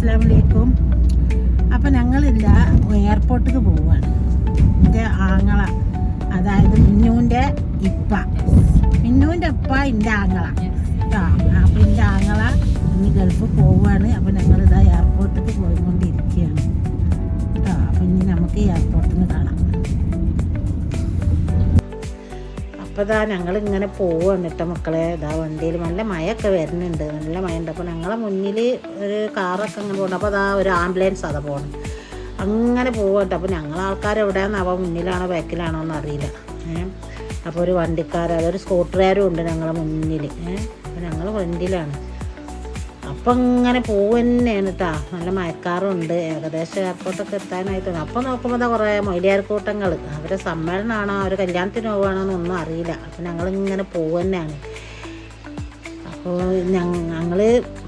അസ്സാം വലൈക്കും അപ്പം ഞങ്ങളില്ല എയർപോർട്ടിക്ക് പോവുകയാണ് എന്റെ ആങ്ങള അതായത് മിന്നുവിന്റെ ഇപ്പ. മിന്നുവിന്റെ ഇപ്പ എന്റെ ആങ്ങള. കേട്ടോ അപ്പം എന്റെ ആങ്ങള ഇന്ന് ഗൾഫ് പോവുകയാണ് അപ്പം ഞങ്ങളിതാ എയർപോർട്ടിക്ക് പോയിക്കൊണ്ടിരിക്കുകയാണ് കേട്ടോ അപ്പം ഇനി നമുക്ക് എയർപോർട്ടിൽ കാണാം. അപ്പോൾ ഇതാ ഞങ്ങൾ ഇങ്ങനെ പോവാണ് കേട്ടോ മക്കളെ. ഇതാ വണ്ടിയിൽ നല്ല മഴയൊക്കെ വരുന്നുണ്ട്. നല്ല മഴ ഉണ്ട് അപ്പോൾ ഞങ്ങളെ മുന്നിൽ ഒരു കാറൊക്കെ അങ്ങനെ പോകുന്നുണ്ട് അപ്പോൾ അതാ ഒരു ആംബുലൻസ് അതാ പോകണം അങ്ങനെ പോകട്ടെ അപ്പോൾ ഞങ്ങൾ ആൾക്കാർ അവ മുന്നിലാണോ ബാക്കിലാണോ എന്ന് അറിയില്ല. അപ്പോൾ ഒരു വണ്ടിക്കാർ അതൊരു സ്കൂട്ടറുകാരും ഉണ്ട് ഞങ്ങളെ മുന്നിൽ അപ്പോൾ ഞങ്ങൾ ഫ്രണ്ടിലാണ് അപ്പം ഇങ്ങനെ പോവുന്നതാണ് കേട്ടോ നല്ല മയക്കാറുണ്ട്. ഏകദേശം എയർപോർട്ടൊക്കെ എത്താനായി തോന്നുന്നു. അപ്പം നോക്കുമ്പോൾ എന്താ കുറേ മൊയിലിയാർ കൂട്ടങ്ങൾ അവരെ സമ്മേളനമാണോ അവർ കല്യാണത്തിന് പോവുകയാണോ എന്നൊന്നും അറിയില്ല. അപ്പം ഞങ്ങളിങ്ങനെ പോവുന്നതാണ് അപ്പോൾ ഞങ്ങൾ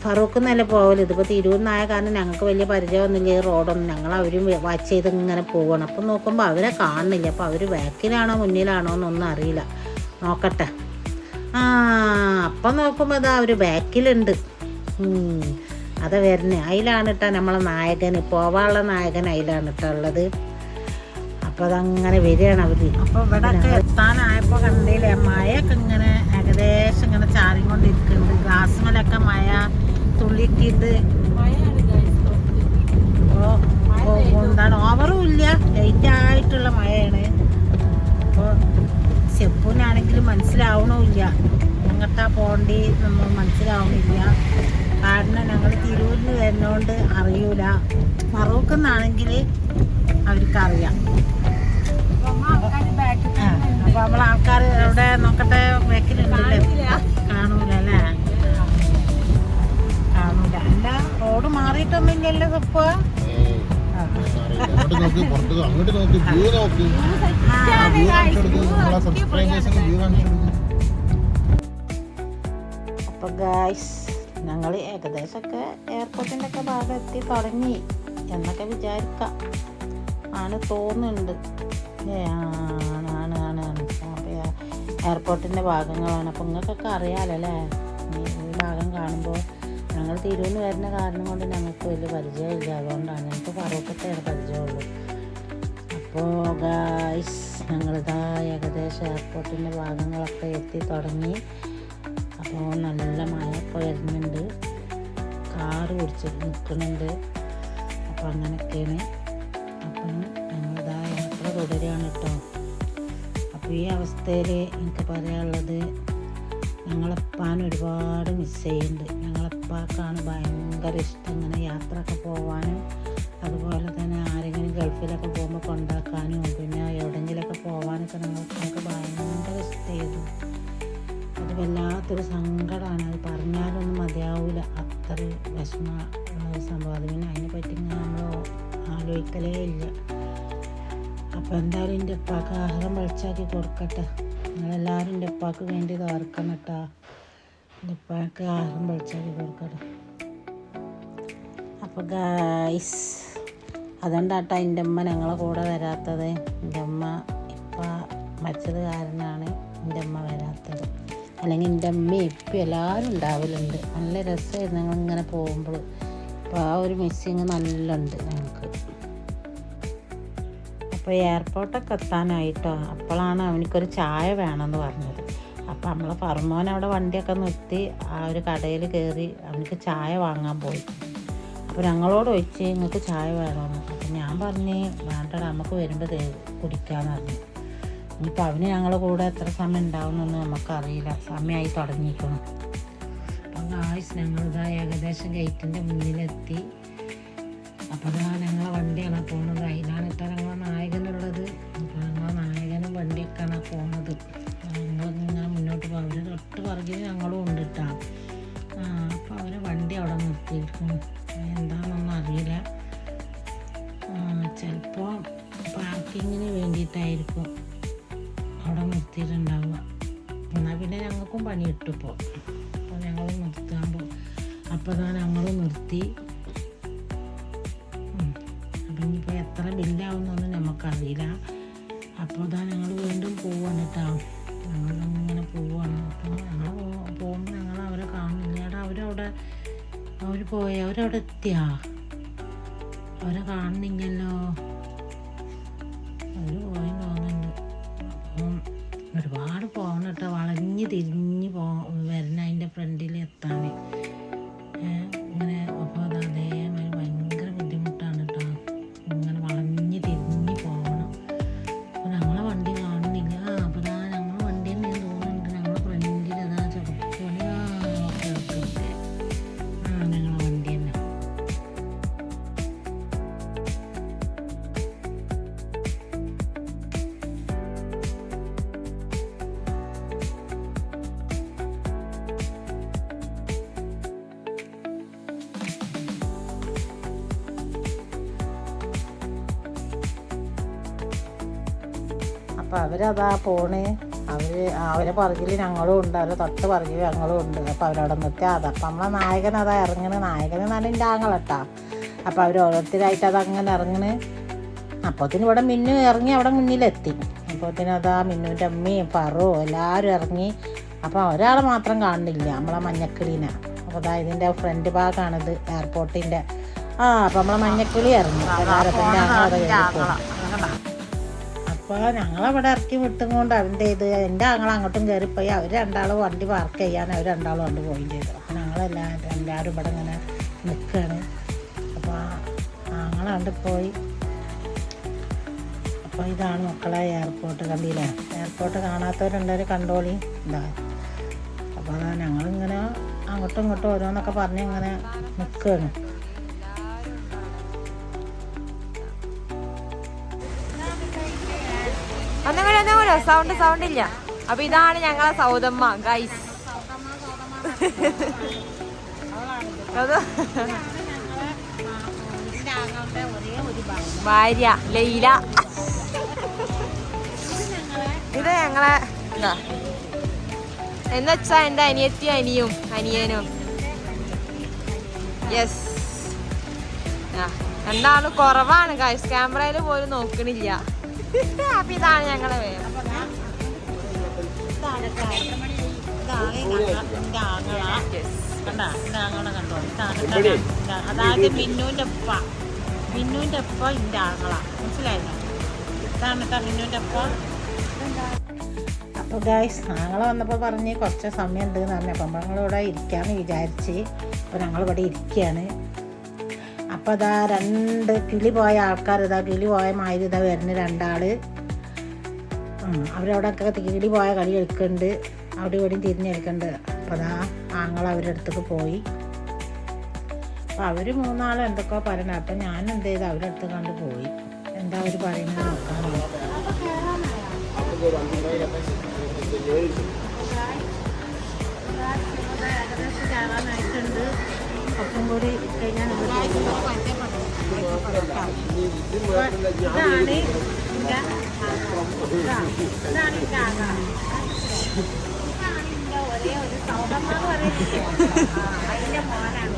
ഫറൂഖ് എന്നല്ല പോകൽ ഇതിപ്പോൾ തിരൂരിനായ കാരണം ഞങ്ങൾക്ക് വലിയ പരിചയമൊന്നുമില്ല ഈ റോഡൊന്നും. ഞങ്ങൾ അവരും വാച്ച് ചെയ്ത് ഇങ്ങനെ പോവുകയാണ് അപ്പം നോക്കുമ്പോൾ അവരെ കാണുന്നില്ല. അപ്പോൾ അവർ ബാക്കിലാണോ മുന്നിലാണോ എന്നൊന്നും അറിയില്ല. നോക്കട്ടെ. ആ അപ്പം നോക്കുമ്പോൾ അതാ അവർ ബാക്കിലുണ്ട്. അതാ വരുന്നത് അതിലാണ് കേട്ടോ നമ്മളെ നായകൻ പോവാനുള്ള നായകൻ അതിലാണ് കേട്ടോ ഉള്ളത്. അപ്പോൾ അതങ്ങനെ വരികയാണ് അവർ അപ്പോൾ ഇവിടെ എത്താനായപ്പോൾ കണ്ടില്ലേ മഴയൊക്കെ ഇങ്ങനെ ഏകദേശം ഇങ്ങനെ ചാറിക്കൊണ്ടിരിക്കുന്നുണ്ട് ഗ്ലാസ്മലൊക്കെ മഴ തുള്ളിക്കിട്ട് ഓ എന്താണ്? ഓവറും ഇല്ല. ലൈറ്റ് ആയിട്ടുള്ള മഴയാണ്. അപ്പോൾ ചെപ്പൂനാണെങ്കിലും മനസ്സിലാവണമില്ല എങ്ങോട്ടാ പോണ്ടി നമ്മൾ മനസ്സിലാവണില്ല. കാരണം ഞങ്ങൾ തിരൂരിന് വരുന്നോണ്ട് അറിയൂല. ഫറൂഖ് എന്നാണെങ്കിൽ അവർക്കറിയാം. അറിയാം അപ്പൊ നമ്മളെ ആൾക്കാർ അവിടെ നോക്കട്ടെ ബാക്കിലുണ്ടല്ലേ കാണൂല. അല്ലേ കാണൂല. അല്ല റോഡ് മാറിയിട്ടൊന്നില്ലല്ലോ ഇപ്പൊ അങ്ങോട്ട് നോക്കി പുറത്ത് അങ്ങോട്ട് നോക്കി വ്യൂ നോക്കി. വ്യൂ കാണിച്ചു കൊടുക്കും. നമ്മളെ സബ്സ്ക്രൈബേഴ്സിന് വ്യൂ കാണിച്ചു കൊടുക്കും. അപ്പൊ ഗായ്സ് ഞങ്ങൾ ഏകദേശമൊക്കെ എയർപോർട്ടിന്റെ ഒക്കെ ഭാഗം എത്തി തുടങ്ങി എന്നൊക്കെ വിചാരിക്കാം. ആണ് തോന്നുന്നുണ്ട്. ആണ് ആണ് ആണ് അപ്പോൾ എയർപോർട്ടിന്റെ ഭാഗങ്ങളാണ്. അപ്പോൾ നിങ്ങൾക്കൊക്കെ അറിയാമല്ലോ അല്ലേ ഈ ഭാഗം കാണുമ്പോൾ ഞങ്ങൾ തിരുവന്ന് വരുന്ന കാരണം കൊണ്ട് ഞങ്ങൾക്ക് വലിയ പരിചയമില്ല. അതുകൊണ്ടാണ് ഞങ്ങൾക്ക് ഫറൂഖത്തെയാണ് പരിചയമുള്ളൂ. അപ്പോൾ ഗായ്സ് ഞങ്ങളിതാ ഏകദേശം എയർപോർട്ടിന്റെ ഭാഗങ്ങളൊക്കെ എത്തി തുടങ്ങി. അപ്പോൾ നല്ല മഴയൊക്കെ വരുന്നുണ്ട് കാറ് പിടിച്ച് നിൽക്കുന്നുണ്ട്. അപ്പോൾ അങ്ങനെയൊക്കെയാണ് അപ്പം ഞങ്ങളിതാ യാത്ര തുടരുകയാണ് കേട്ടോ അപ്പോൾ ഈ അവസ്ഥയിൽ എനിക്ക് പറയാനുള്ളത് ഞങ്ങളെപ്പാൻ ഒരുപാട് മിസ് ചെയ്യുന്നുണ്ട്. ഞങ്ങളെപ്പാക്കാണ് ഭയങ്കര ഇഷ്ടം. ഇങ്ങനെ യാത്രയൊക്കെ പോകാനും അതുപോലെ തന്നെ ആരെങ്കിലും ഗൾഫിലൊക്കെ പോകുമ്പോൾ കൊണ്ടാക്കാനും പിന്നെ എവിടെയെങ്കിലുമൊക്കെ പോകാനൊക്കെ ഞങ്ങൾക്ക് ഭയങ്കര ഇഷ്ടമായിരുന്നു അത് വല്ലാത്തൊരു സങ്കടമാണ് അത് പറഞ്ഞാലൊന്നും മതിയാവില്ല അത്ര വിഷമ സംഭവം. അത് പിന്നെ അതിനെ പറ്റി നമ്മൾ ആലോചിക്കലേ ഇല്ല. അപ്പോൾ എന്തായാലും എന്റെ ഉപ്പാക്ക് ആഹാരം വെളിച്ചാക്കി കൊടുക്കട്ടെ. നിങ്ങളെല്ലാവരും എന്റെ ഉപ്പാക്ക് വേണ്ടി തീർക്കണം കേട്ടോ എന്റെ ഉപ്പാക്ക് ആഹാരം വെളിച്ചാക്കി കൊടുക്കട്ടെ. അപ്പോൾ ഗൈസ് അതുകൊണ്ടാട്ടോ എന്റെ അമ്മ ഞങ്ങളെ കൂടെ വരാത്തത്. എന്റെ അമ്മ ഇപ്പം മരിച്ചത് കാരണമാണ് എന്റെ അമ്മ വരാത്തത്. അല്ലെങ്കിൽ എന്റെ അമ്മയും ഇപ്പം എല്ലാവരും ഉണ്ടാവലുണ്ട്. നല്ല രസമായിരുന്നു ഞങ്ങളിങ്ങനെ പോകുമ്പോൾ. അപ്പോൾ ആ ഒരു മിസ്സിങ് നല്ല ഉണ്ട് ഞങ്ങൾക്ക്. അപ്പോൾ എയർപോർട്ടൊക്കെ എത്താനായിട്ടോ? അപ്പോഴാണ് അവനിക്കൊരു ചായ വേണമെന്ന് പറഞ്ഞത്. അപ്പോൾ നമ്മൾ ഫർമോൻ അവിടെ വണ്ടിയൊക്കെ നിർത്തി ആ ഒരു കടയിൽ കയറി അവനിക്ക് ചായ വാങ്ങാൻ പോയി. അപ്പോൾ ഞങ്ങളോട് ചോദിച്ച് നിങ്ങൾക്ക് ചായ വേണമെന്ന് അപ്പോൾ ഞാൻ പറഞ്ഞ് വേണ്ടടാ നമുക്ക് വരുമ്പോൾ കുടിക്കാമെന്ന് പറഞ്ഞു. ഇനിയിപ്പോൾ അവന് ഞങ്ങളുടെ കൂടെ എത്ര സമയം ഉണ്ടാവുമെന്നൊന്നും നമുക്കറിയില്ല. സമയമായി തുടങ്ങിയിരിക്കണം അപ്പം ആയുസ് ഞങ്ങളിതാ ഏകദേശം ഗേറ്റിന്റെ മുന്നിലെത്തി. അപ്പോൾ അതാ ഞങ്ങളെ വണ്ടിയാണ് പോകുന്നത് അതിലാണ് ഇട്ടാ ഞങ്ങളെ നായകനുള്ളത് അപ്പോൾ ഞങ്ങളെ നായകനും വണ്ടിയൊക്കെയാണ് പോകുന്നത് ഞങ്ങളിങ്ങനെ മുന്നോട്ട് പോകും അവർ തൊട്ട് പുറകിൽ ഞങ്ങളും ഉണ്ട് അപ്പോൾ അവർ വണ്ടി അവിടെ നിർത്തിയിരിക്കും എന്താണെന്നൊന്നും അറിയില്ല. ചിലപ്പോൾ പാർക്കിങ്ങിന് വേണ്ടിയിട്ടായിരിക്കും. അവിടെ നിർത്തിയിട്ടുണ്ടാവുക. എന്നാൽ പിന്നെ ഞങ്ങൾക്കും പണി കിട്ടും ഇപ്പോൾ അപ്പോൾ ഞങ്ങൾ നിർത്താൻ പോകും അപ്പോൾ തന്നെ ഞങ്ങൾ നിർത്തി അപ്പം ഇനിയിപ്പോൾ എത്ര ബില്ലാവുന്നൊന്നും നമുക്കറിയില്ല അപ്പോൾ തന്നെ ഞങ്ങൾ വീണ്ടും പോവാണ് കേട്ടോ ഞങ്ങളിങ്ങനെ പോവാണ്. അപ്പോൾ ഞങ്ങൾ പോകുമ്പോൾ ഞങ്ങൾ അവരെ കാണുന്നില്ല. എടാ അവരവിടെ അവർ പോയ? അവരവിടെ എത്തിയാ? അവരെ കാണുന്നില്ലല്ലോ. അവർ പോയി തോന്നുന്നുണ്ട് അപ്പം ഒരുപാട് പോകണം കേട്ടോ. വളഞ്ഞ് തിരിഞ്ഞ് പോ വരണം അതിന്റെ ഫ്രണ്ടിൽ എത്താൻ. ഇങ്ങനെ അപ്പോൾ അത് അപ്പം അവരതാ പോണ്. അവർ അവരെ പറകിൽ ഞങ്ങളും ഉണ്ട്. അവരെ തൊട്ട് പറകിൽ ഞങ്ങളും ഉണ്ട്. അപ്പം അവരവിടെ നിർത്തി അതാ അപ്പം നമ്മളെ നായകൻ അതാ ഇറങ്ങണ്. നായകൻ നല്ല എന്റെ ആങ്ങളട്ടാ. അപ്പം അവർ ഓരോരുത്തരായിട്ട് അത് അങ്ങനെ ഇറങ്ങണ്. അപ്പോത്തിന് ഇവിടെ മിന്നു ഇറങ്ങി അവിടെ മുന്നിലെത്തി. അപ്പോത്തിന് അതാ മിന്നുവിന്റെ അമ്മയും പറവും എല്ലാവരും ഇറങ്ങി. അപ്പം ഒരാളെ മാത്രം കാണുന്നില്ല. നമ്മളെ മഞ്ഞക്കിളീനെ. അപ്പോൾ അതാ ഇതിന്റെ ഫ്രണ്ട് ഭാഗമാണിത് എയർപോർട്ടിന്റെ ആ അപ്പം നമ്മളെ മഞ്ഞക്കിളി ഇറങ്ങി. എല്ലാവരും അപ്പോൾ ഞങ്ങളവിടെ ഇറക്കി വിട്ടും കൊണ്ട് അവന്റെ ഇത് എന്റെ ആങ്ങൾ അങ്ങോട്ടും കയറിപ്പോയി അവർ രണ്ടാളും വണ്ടി പാർക്ക് ചെയ്യാൻ അവർ രണ്ടാളും കൊണ്ട് പോയി ചെയ്തു. അപ്പോൾ ഞങ്ങളെല്ലാം എല്ലാവരും ഇവിടെ ഇങ്ങനെ നിൽക്കുകയാണ് അപ്പോൾ ആങ്ങളെ കണ്ട് പോയി. അപ്പോൾ ഇതാണ് മക്കളെ എയർപോർട്ട് കണ്ടില്ലേ? എയർപോർട്ട് കാണാത്തവരുണ്ടവർ കണ്ടോളി. ഇതാ. അപ്പോൾ ഞങ്ങളിങ്ങനെ അങ്ങോട്ടും ഇങ്ങോട്ടും ഓരോന്നൊക്കെ പറഞ്ഞ് ഇങ്ങനെ നിൽക്കുകയാണ് സൗണ്ട് സൗണ്ട് ഇല്ല. അപ്പൊ ഇതാണ് ഞങ്ങളെ സൗദമ്മ ഗൈസ് ഭാര്യ ലൈല. ഇത് ഞങ്ങളെ എന്താ എന്നുവെച്ചാ എന്റെ അനിയത്തി അനിയും അനിയനും. യെസ് രണ്ടാളും കുറവാണ് ഗൈസ് ക്യാമറയിൽ പോലും നോക്കണില്ല. അപ്പൊ ഇതാണ് ഞങ്ങളെ. അതായത് മിന്നുവിന്റെ ഉപ്പ. മിന്നുവിന്റെ ഉപ്പ ഇന്റെ ആങ്ങള. മനസ്സിലായില്ല? ഇതാണ് മിന്നുവിന്റെ അപ്പ ഉപ്പ. അപ്പോൾ ഗായ്സ് ആങ്ങളെ വന്നപ്പോൾ പറഞ്ഞ് കുറച്ച് സമയം ഉണ്ട് എന്ന് പറഞ്ഞു. അപ്പം ഞങ്ങളിവിടെ ഇരിക്കാമെന്ന് വിചാരിച്ച്. അപ്പോൾ ഞങ്ങളിവിടെ ഇരിക്കുകയാണ് അപ്പോൾ അതാ രണ്ട് കിളി പോയ ആൾക്കാർ ഇതാ കിളി പോയ മാതിരി ഇതാ വരുന്ന രണ്ടാൾ അവരവിടെയൊക്കെ കിളി പോയ കളി എടുക്കുന്നുണ്ട് അവിടെ ഇവിടെയും തിരിഞ്ഞെടുക്കുന്നുണ്ട് അപ്പോൾ അതാ ആങ്ങൾ അവരുടെ അടുത്തേക്ക് പോയി. അപ്പോൾ അവർ മൂന്നാളും എന്തൊക്കെയോ പറയണം. അപ്പം ഞാൻ എന്ത് ചെയ്ത് അവരുടെ അടുത്ത് കണ്ട് പോയി. എന്താ അവർ പറയുന്നത് നോക്കാൻ ഏകദേശം ഒപ്പം കൂടി കഴിഞ്ഞാൽ ഇതാണ് ഇതാണ് ഇതാണ് ഒരേ ഒരു പറയുന്നത് അതിന്റെ മോനാണ്.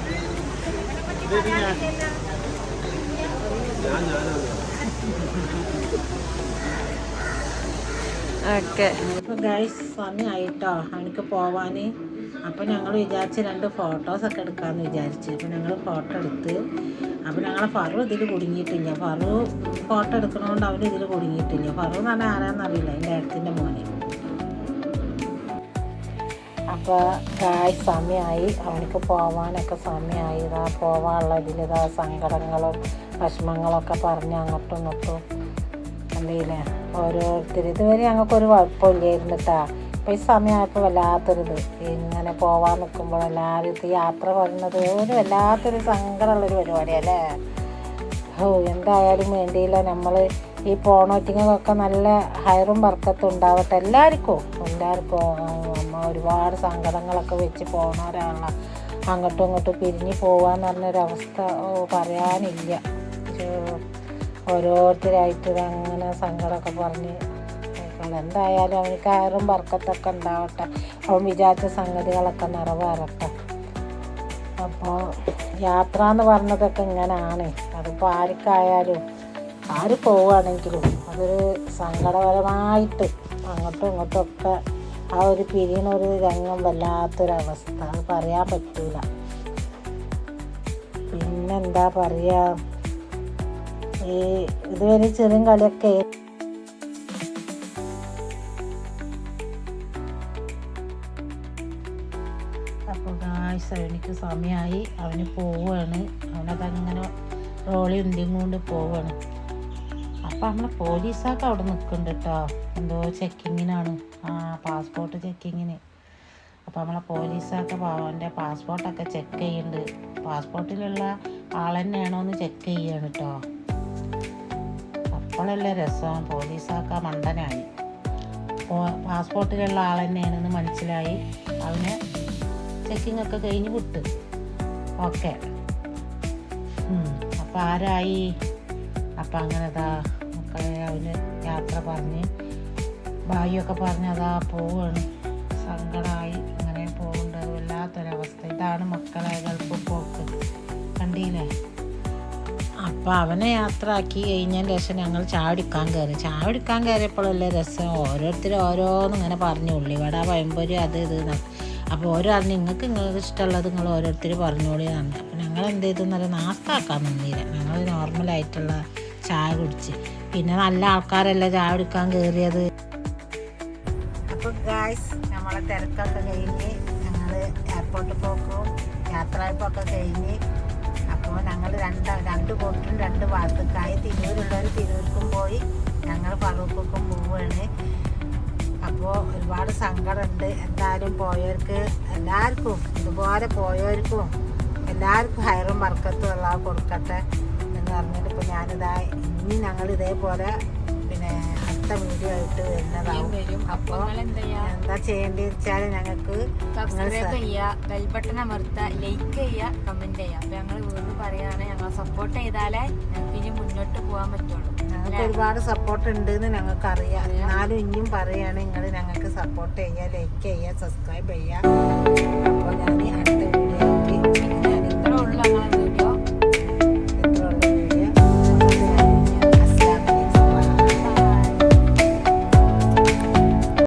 ഓക്കെ അപ്പോൾ ഗൈസ് സമയമായിട്ടോ എനിക്ക് പോവാൻ അപ്പോൾ ഞങ്ങൾ വിചാരിച്ച് രണ്ട് ഫോട്ടോസൊക്കെ എടുക്കാമെന്ന് വിചാരിച്ചു. അപ്പോൾ ഞങ്ങൾ ഫോട്ടോ എടുത്ത് അപ്പോൾ ഞങ്ങളെ ഫറു ഇതിൽ കുടുങ്ങിയിട്ടില്ല. ഫറു ഫോട്ടോ എടുക്കണതുകൊണ്ട് അവർ ഇതിൽ കുടുങ്ങിയിട്ടില്ല. ഫറു എന്ന് പറഞ്ഞാൽ ആരാന്നറിയില്ല എന്റെ അടുത്തിന്റെ മോനെ. അപ്പോൾ കായ് സമയമായി അവനക്ക് പോവാനൊക്കെ സമയമായി ഇതാ പോവാനുള്ള ഇതിൽ ഇതാ സങ്കടങ്ങളും വിഷമങ്ങളൊക്കെ പറഞ്ഞ് അങ്ങോട്ടും ഇങ്ങോട്ടും. എന്തെയില്ലേ ഓരോരുത്തർ ഇതുവരെ ഞങ്ങൾക്കൊരു കുഴപ്പമില്ലായിരുന്നു കേട്ടാ ഇപ്പം ഈ സമയമായപ്പോൾ വല്ലാത്തൊരിത്. ഇങ്ങനെ പോവാൻ നിൽക്കുമ്പോൾ എല്ലാവരും യാത്ര പറയുന്നത് ഒരു വല്ലാത്തൊരു സങ്കടമുള്ളൊരു പരിപാടിയല്ലേ ഓ എന്തായാലും വേണ്ടിയില്ല. നമ്മൾ ഈ പോണോറ്റിങ്ങൊക്കെ നല്ല ഹയറും വർക്കത്തും ഉണ്ടാവട്ടെ. എല്ലാവർക്കും എല്ലാവർക്കും നമ്മൾ ഒരുപാട് സങ്കടങ്ങളൊക്കെ വെച്ച് പോണവരാണ് അങ്ങോട്ടും ഇങ്ങോട്ടും പിരിഞ്ഞു പോവാന്ന് പറഞ്ഞൊരവസ്ഥ പറയാനില്ല. ഓരോരുത്തരായിട്ട് അങ്ങനെ സങ്കടമൊക്കെ പറഞ്ഞ് നിൽക്കണം. എന്തായാലും അവന് കയറും വർക്കത്തൊക്കെ ഉണ്ടാവട്ടെ. അവൻ വിചാരിച്ച സംഗതികളൊക്കെ നിറവേറട്ടെ. അപ്പോൾ യാത്ര എന്ന് പറഞ്ഞതൊക്കെ ഇങ്ങനെയാണ് അതിപ്പോൾ ആർക്കായാലും ആര് പോവുകയാണെങ്കിലും അതൊരു സങ്കടപരമായിട്ട് അങ്ങോട്ടും ഇങ്ങോട്ടും ഒക്കെ ആ ഒരു പിരിയണ ഒരു രംഗം വല്ലാത്തൊരവസ്ഥ. അത് പറയാൻ പറ്റൂല. പിന്നെന്താ പറയുക ഈ ഇതുവരെ ചെറിയ കളിയൊക്കെ ഗായ്സ് അവനിക്ക് സമയമായി അവന് പോവുകയാണ് അവനതങ്ങനെ റോളി ഉന്തിയും കൊണ്ട് പോവുകയാണ് അപ്പം നമ്മളെ പോലീസൊക്കെ അവിടെ നിൽക്കുന്നുണ്ട് കേട്ടോ എന്തോ ചെക്കിങ്ങിനാണ്. ആ പാസ്പോർട്ട് ചെക്കിങ്ങിന്. അപ്പം നമ്മളെ പോലീസൊക്കെ അവന്റെ പാസ്പോർട്ടൊക്കെ ചെക്ക് ചെയ്യുന്നുണ്ട് പാസ്പോർട്ടിലുള്ള ആൾ തന്നെയാണോ എന്ന് ചെക്ക് ചെയ്യാണ് കേട്ടോ അപ്പോഴല്ലേ രസം. പോലീസൊക്കെ മണ്ടനായി. പാസ്പോർട്ടിലുള്ള ആൾ തന്നെയാണെന്ന് മനസ്സിലായി. അവന് ചെക്കിംഗ് ഒക്കെ കഴിഞ്ഞ് വിട്ട്. ഓക്കെ അപ്പം ആരായി? അപ്പം അങ്ങനെ അതാ മക്കളെ അവന് യാത്ര പറഞ്ഞ് ഭാര്യയൊക്കെ പറഞ്ഞ് അതാ പോവാണ്. സങ്കടമായി അങ്ങനെ പോകേണ്ട വല്ലാത്തൊരവസ്ഥ. ഇതാണ് മക്കളെ ഗൾഫ് പോക്ക്. കണ്ടില്ലേ? അപ്പം അവനെ യാത്ര ആക്കി കഴിഞ്ഞതിന് ശേഷം ഞങ്ങൾ ചാവടിക്കാൻ കയറി. ചാവടിക്കാൻ കയറിയപ്പോഴല്ലേ രസം. ഓരോരുത്തരും ഓരോന്നിങ്ങനെ പറഞ്ഞു ഉള്ളി ഉള്ളിവട പഴംപൊരി അത് ഇത്. അപ്പോൾ ഓരോ നിങ്ങൾക്ക് നിങ്ങൾക്ക് ഇഷ്ടമുള്ളത് നിങ്ങൾ ഓരോരുത്തർ പറഞ്ഞോളി തന്നെ അപ്പം ഞങ്ങൾ എന്ത് ചെയ്തു? എന്നറിയാം നാസ്താക്കാൻ നിന്നില്ല. ഞങ്ങൾ നോർമലായിട്ടുള്ള ചായ കുടിച്ച്. പിന്നെ നല്ല ആൾക്കാരല്ല ചായ കുടിക്കാൻ കയറിയത് അപ്പോൾ ഗായ്സ് നമ്മളെ തിരക്കൊക്കെ കഴിഞ്ഞ് ഞങ്ങൾ എയർപോർട്ടിൽ പോക്കും. യാത്രയപ്പൊക്കെ കഴിഞ്ഞ്. അപ്പോൾ ഞങ്ങൾ രണ്ട് രണ്ട് കൂട്ടരും രണ്ട് ഭാഗത്തേക്കായി തിരൂരുള്ളവർ തിരൂർക്കും പോയി. ഞങ്ങൾ ഫറൂഖുക്കും പോവുകയാണ് അപ്പോൾ സങ്കടമുണ്ട്. എന്തായാലും പോയവർക്ക് എല്ലാവർക്കും ഇതുപോലെ പോയവർക്കും എല്ലാവർക്കും ഹയറും വർക്കത്തും ഉള്ള കൊടുക്കട്ടെ എന്ന് പറഞ്ഞിട്ട് ഇപ്പോൾ ഞാനിതാ ഇനി ഞങ്ങൾ ഇതേപോലെ പിന്നെ അടുത്ത വീഡിയോ ആയിട്ട് വരുന്നതാവും. വരും. അപ്പോൾ എന്താ ചെയ്യാ? എന്താ ചെയ്യേണ്ടത് വെച്ചാൽ ഞങ്ങൾക്ക് സബ്സ്ക്രൈബ് ചെയ്യുക ബെൽ ബട്ടൺ അമർത്തുക ലൈക്ക് ചെയ്യുക കമന്റ് ചെയ്യുക അപ്പോൾ ഞങ്ങൾ വീണ്ടും പറയാണ് സപ്പോർട്ട് ചെയ്താലേ ഞങ്ങൾക്ക് ഇനി മുന്നോട്ട് പോകാൻ പറ്റുള്ളൂ. ഞങ്ങൾക്ക് ഒരുപാട് സപ്പോർട്ട് ഉണ്ട് എന്ന് ഞങ്ങൾക്ക് അറിയാം. എന്നാലും ഇനിയും പറയുകയാണ് നിങ്ങൾ ഞങ്ങൾക്ക് സപ്പോർട്ട് ചെയ്യുക ലൈക്ക് ചെയ്യുക സബ്സ്ക്രൈബ് ചെയ്യുക അപ്പോൾ ഞാൻ